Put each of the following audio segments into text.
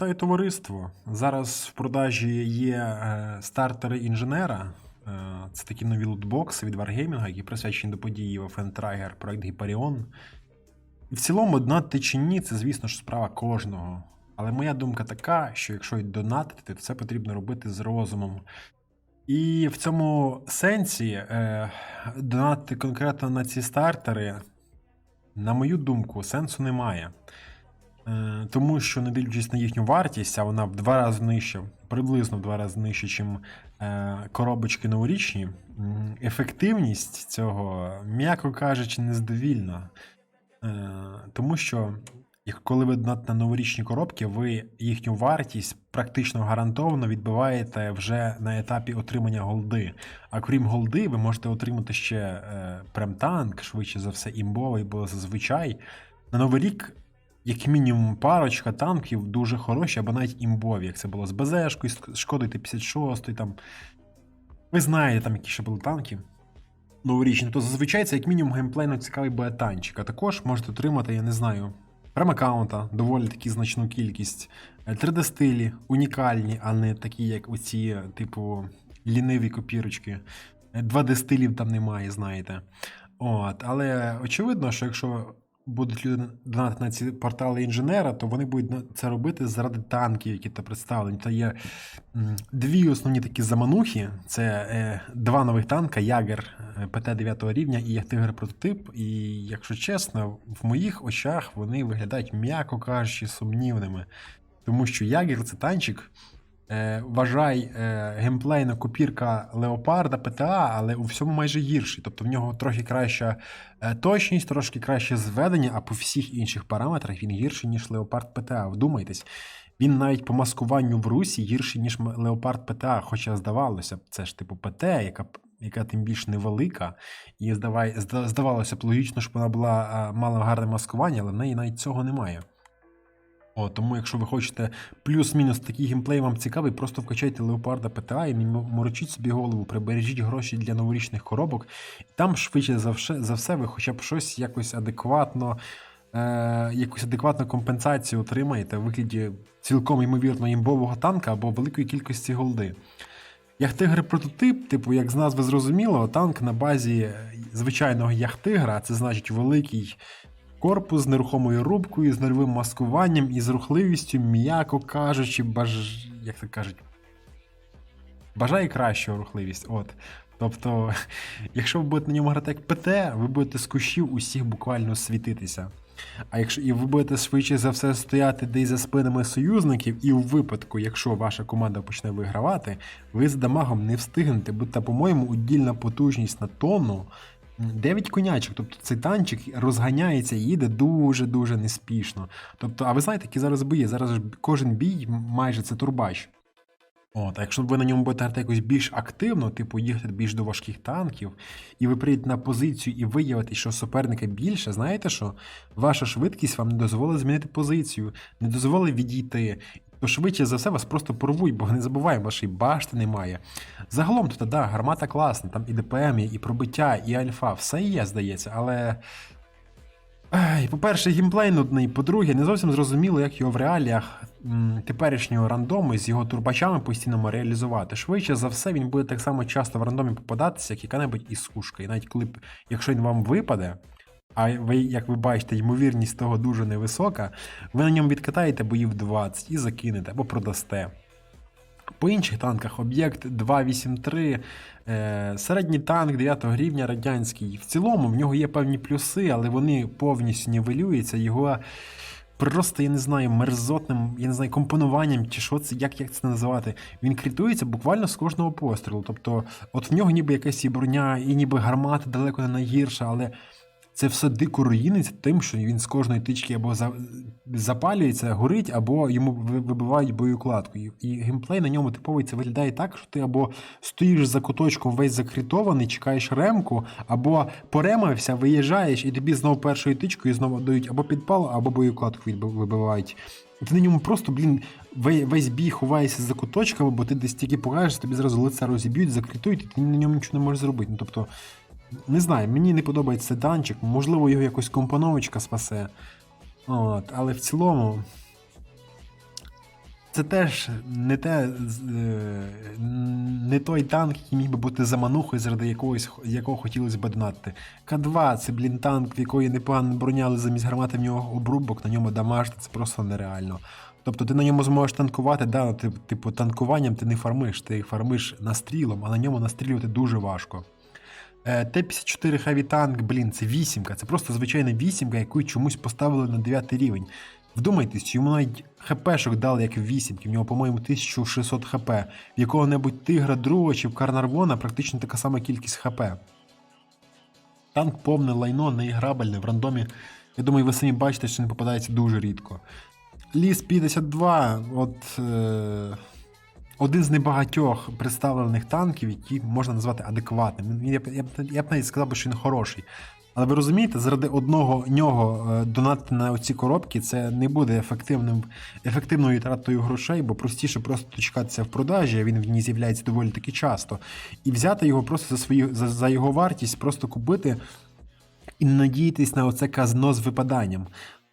Вітаю товариство. Зараз в продажі є е, стартери інженера. Е, це такі нові лутбокси від Wargaming, які присвячені до події в Trigger, проект. І в цілому, донатити чи ні, це, звісно ж, справа кожного. Але моя думка така, що якщо й донатити, то це потрібно робити з розумом. І в цьому сенсі е, донатити конкретно на ці стартери, на мою думку, сенсу немає. Е, Тому що, не дивлячись на їхню вартість, а вона в два рази нижча, приблизно в два рази нижче, ніж коробочки новорічні, ефективність цього, м'яко кажучи, незадовільна. Е, Тому що, коли ви на новорічні коробки, ви їхню вартість практично гарантовано відбиваєте вже на етапі отримання голди. А крім голди, ви можете отримати ще е, прем-танк, швидше за все, імбовий, бо зазвичай на Новий рік як мінімум парочка танків дуже хороші, або навіть імбові, як це було з БЗшкою, з Шкодою Т-56, там. Ви знаєте, там які ще були танки. Новорічні, то зазвичай це як мінімум геймплейно цікавий боєтанчик. А також можете отримати, я не знаю, прем-аккаунта, доволі таки значну кількість, 3D-стилі, унікальні, а не такі, як оці, типу, ліниві копірочки. 2D-стилів там немає, знаєте. От, але очевидно, що якщо будуть люди донатити на ці портали інженера, то вони будуть це робити заради танків, які там представлені. Та є дві основні такі заманухи: це е, два нових танка: Ягер е, ПТ 9 рівня і Ягтигр прототип. І, якщо чесно, в моїх очах вони виглядають, м'яко кажучи, сумнівними. Тому що Ягер це танчик. Е, вважай е, геймплейна копірка Леопарда ПТА, але у всьому майже гірший. Тобто в нього трохи краща е, точність, трошки краще зведення, а по всіх інших параметрах він гірший, ніж Леопард ПТА. Вдумайтесь. Він навіть по маскуванню в русі гірший, ніж Леопард ПТА, хоча здавалося б, це ж типу ПТ, яка, яка тим більш невелика, і здавай, зда- здавалося б логічно, щоб вона була мала гарне маскування, але в неї навіть цього немає. О, тому, якщо ви хочете плюс-мінус такий геймплей вам цікавий, просто вкачайте Леопарда ПТА і морочіть собі голову, прибережіть гроші для новорічних коробок. І там швидше за все, за все ви хоча б щось якось адекватно, е, якусь адекватну компенсацію отримаєте в вигляді цілком ймовірно імбового танка або великої кількості голди. Яхтигр прототип, типу, як з назви зрозуміло, танк на базі е, звичайного яхтигра, це значить великий корпус з нерухомою рубкою, з нульовим маскуванням і з рухливістю, м'яко кажучи, баж... як це кажуть, бажає кращого рухливість. От. Тобто, якщо ви будете на ньому грати як ПТ, ви будете з кущів усіх буквально світитися. А якщо і ви будете швидше за все стояти десь за спинами союзників, і у випадку, якщо ваша команда почне вигравати, ви з дамагом не встигнете, бо та, по-моєму, удільна потужність на тонну 9 конячок. Тобто цей танчик розганяється і їде дуже-дуже неспішно. Тобто, а ви знаєте, які зараз бої? Зараз кожен бій майже це турбач. От, а якщо ви на ньому будете грати якось більш активно, типу їхати більш до важких танків, і ви прийдете на позицію і виявите, що суперника більше, знаєте що? Ваша швидкість вам не дозволить змінити позицію, не дозволить відійти. То швидше за все вас просто порвуть, бо не забуваємо, вашої башти немає. Загалом тут, да, гармата класна, там і ДПМ і пробиття, і альфа, все є, здається, але. По-перше, геймплей нудний, по-друге, не зовсім зрозуміло, як його в реаліях теперішнього рандому з його турбачами постійно реалізувати. Швидше за все, він буде так само часто в рандомі попадатися, як яка-небудь іскушка. І навіть коли якщо він вам випаде, а ви, як ви бачите, ймовірність того дуже невисока, ви на ньому відкатаєте боїв 20 і закинете або продасте. По інших танках об'єкт 283, е, середній танк 9 рівня радянський. В цілому в нього є певні плюси, але вони повністю нівелюються. Його просто, я не знаю, мерзотним, я не знаю, компонуванням чи що це, як, як це називати. Він критується буквально з кожного пострілу. Тобто, от в нього ніби якась і броня, і ніби гармата далеко не найгірша, але. Це все дико руїниться тим, що він з кожної тички або запалюється, горить, або йому вибивають боєукладку. І- геймплей на ньому типовий це виглядає так, що ти або стоїш за куточком весь закритований, чекаєш ремку, або поремався, виїжджаєш, і тобі знову першою тичкою знову дають або підпал, або боєукладку вибивають. Ти на ньому просто, блін, весь бій ховаєшся за куточками, бо ти десь тільки покажеш, тобі зразу лице розіб'ють, закритують, і ти на ньому нічого не можеш зробити. Ну, тобто, не знаю, мені не подобається данчик, можливо, його якось компоновочка спасе. От, але в цілому. Це теж не те, е, не той танк, який міг би бути заманухою, заради якогось, якого хотілося б донатити. К2 це, блін, танк, в якої непогано броня, але замість гармати в нього обрубок, на ньому дамажити, це просто нереально. Тобто ти на ньому зможеш танкувати, да, ну, ти, типу, танкуванням ти не фармиш, ти фармиш настрілом, а на ньому настрілювати дуже важко. Е, Т-54 Heavy Tank, блін, це вісімка. Це просто звичайна вісімка, яку чомусь поставили на 9 рівень. Вдумайтесь, йому навіть хпшок дали як вісімки, в нього, по-моєму, 1600 хп. В якого-небудь тигра другого чи в Карнарвона практично така сама кількість хп. Танк повне лайно, неіграбельне, в рандомі. Я думаю, ви самі бачите, що не попадається дуже рідко. Ліс 52, от. Е... Один з небагатьох представлених танків, які можна назвати адекватним. Я, б- я, я б навіть сказав, що він хороший. Але ви розумієте, заради одного нього е, донатити на оці коробки це не буде ефективним, ефективною тратою грошей, бо простіше просто дочекатися в продажі, а він в ній з'являється доволі таки часто. І взяти його просто за, свої, за, за його вартість, просто купити і не надіятись на оце казно з випаданням.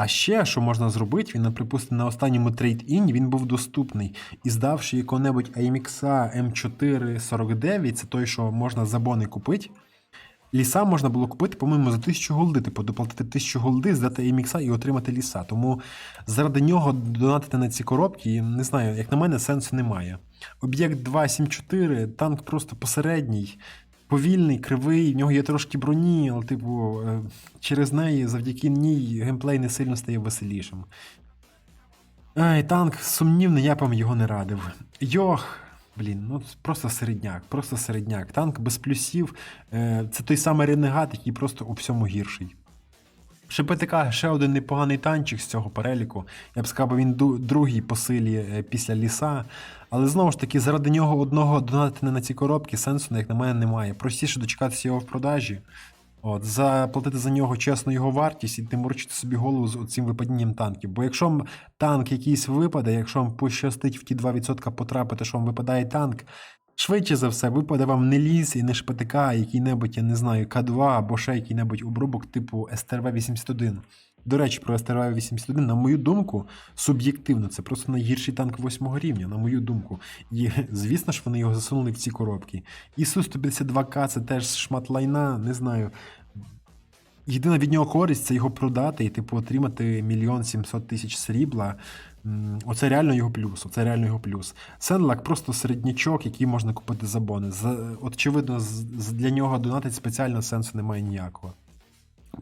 А ще, що можна зробити, він, припустимо, на останньому трейд-іні він був доступний. І здавши якого-небудь AMX M449, це той, що можна за бони купити. Ліса можна було купити, по-моєму, за 1000 голди, типу, доплатити 1000 голди, здати AMX і отримати ліса. Тому заради нього донатити на ці коробки, не знаю, як на мене, сенсу немає. Об'єкт 274, танк просто посередній, повільний, кривий, в нього є трошки броні, але, типу, е, через неї, завдяки ній, геймплей не сильно стає веселішим. Ай, танк сумнівний, я вам його не радив. Йох, блін, ну просто середняк, просто середняк. Танк без плюсів. Е, це той самий ренегат, який просто у всьому гірший. ШПТК ще один непоганий танчик з цього переліку. Я б сказав, він другий по силі е, після ліса. Але знову ж таки, заради нього одного донатити на ці коробки сенсу, як на мене, немає. Простіше дочекатися його в продажі. От, заплатити за нього чесно його вартість і не морочити собі голову з цим випадінням танків. Бо якщо танк якийсь випаде, якщо вам пощастить в ті 2% потрапити, що вам випадає танк, швидше за все випаде вам не ліс і не ШПТК, а який-небудь, я не знаю, К2 або ще який-небудь обрубок типу СТРВ-81. До речі, про СТРВ-81, на мою думку, суб'єктивно, це просто найгірший танк 8 рівня, на мою думку. І звісно ж, вони його засунули в ці коробки. І Су-152К це теж шмат лайна, не знаю. Єдина від нього користь це його продати і, типу, отримати мільйон сімсот тисяч срібла. Оце реально його плюс. Оце реально його плюс. Сенлак просто середнячок, який можна купити за бони. Очевидно, для нього донатить спеціально сенсу немає ніякого.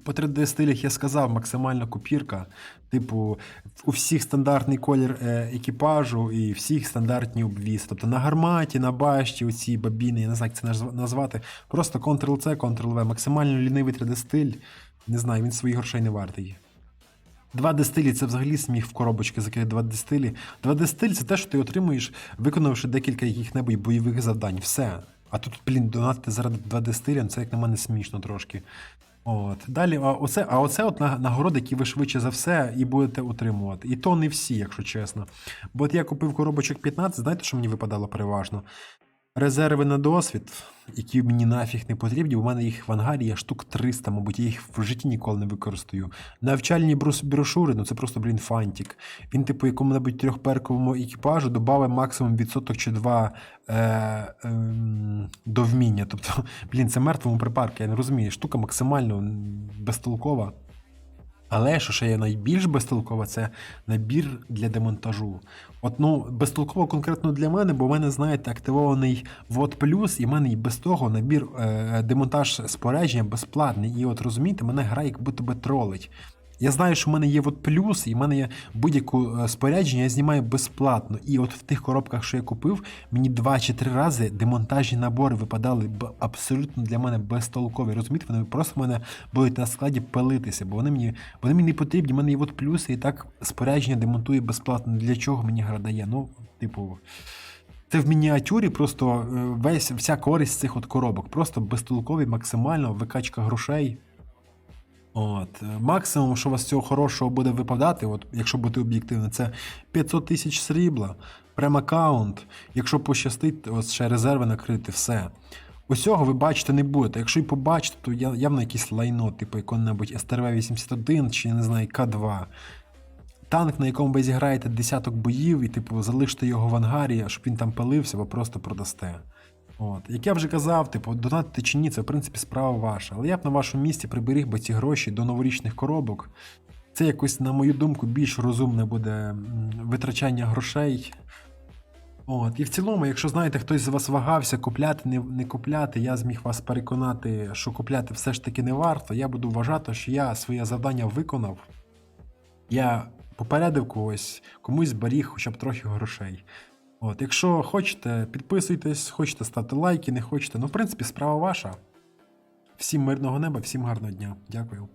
По 3D стилях я сказав, максимальна копірка. Типу, у всіх стандартний колір е, екіпажу і всіх стандартні обвіс. Тобто на гарматі, на башті, оці бабіни, я не знаю, як це назвати. Просто Ctrl-C, Ctrl-V. Максимально лінивий 3D стиль. Не знаю, він своїх грошей не вартий. 2D стилі це взагалі сміх в коробочки закрити 2D стилі. 2D це те, що ти отримуєш, виконавши декілька яких-небудь бойових завдань. Все. А тут, блін, донатити заради 2D стиля, ну, це як на мене смішно трошки. От. Далі, а оце, а оце от нагороди, які ви швидше за все і будете отримувати. І то не всі, якщо чесно. Бо от я купив коробочок 15, знаєте, що мені випадало переважно? Резерви на досвід, які мені нафіг не потрібні. У мене їх в ангарі є штук 300, мабуть, я їх в житті ніколи не використаю. Навчальні брошури, ну це просто, блін, фантик. Він, типу, якому-небудь трьохперковому екіпажу додав максимум відсоток чи два е, ем, до вміння. Тобто, блін, це мертвому припарку, я не розумію. Штука максимально безтолкова. Але що ще є найбільш безтолково, це набір для демонтажу. От ну безтолково конкретно для мене, бо в мене, знаєте, активований вод плюс, і в мене і без того набір е, демонтаж спорядження безплатний. І от розумієте, мене гра як будто би тролить. Я знаю, що в мене є от плюс, і в мене є будь-яку е, спорядження, я знімаю безплатно. І от в тих коробках, що я купив, мені два чи три рази демонтажні набори випадали абсолютно для мене безтолкові. Розумієте, вони просто мене будуть на складі пилитися, бо вони мені вони мені не потрібні. в мене є от плюси, і так спорядження демонтує безплатно. Для чого мені гра дає? Ну, типу. Це в мініатюрі просто е, весь вся користь цих от коробок. Просто безтолкові, максимально викачка грошей. От, максимум, що у вас цього хорошого буде випадати, от, якщо бути об'єктивним, це 500 тисяч срібла, прем-аккаунт. Якщо пощастить, ось ще резерви накрити, все. Усього ви бачити не будете. Якщо й побачите, то явно якесь лайно, типу якого-небудь STRV-81 чи не знаю, К2. танк, на якому ви зіграєте десяток боїв, і, типу, залиште його в ангарі, щоб він там пилився, ви просто продасте. От. Як я вже казав, типу, донатити чи ні, це в принципі справа ваша. Але я б на вашому місці приберіг би ці гроші до новорічних коробок. Це якось, на мою думку, більш розумне буде витрачання грошей. От. І в цілому, якщо знаєте, хтось з вас вагався купляти, не, не купляти, я зміг вас переконати, що купляти все ж таки не варто. Я буду вважати, що я своє завдання виконав. Я попередив когось, комусь зберіг хоча б трохи грошей. От, якщо хочете, підписуйтесь, хочете ставте лайки, не хочете. Ну, в принципі, справа ваша. Всім мирного неба, всім гарного дня. Дякую.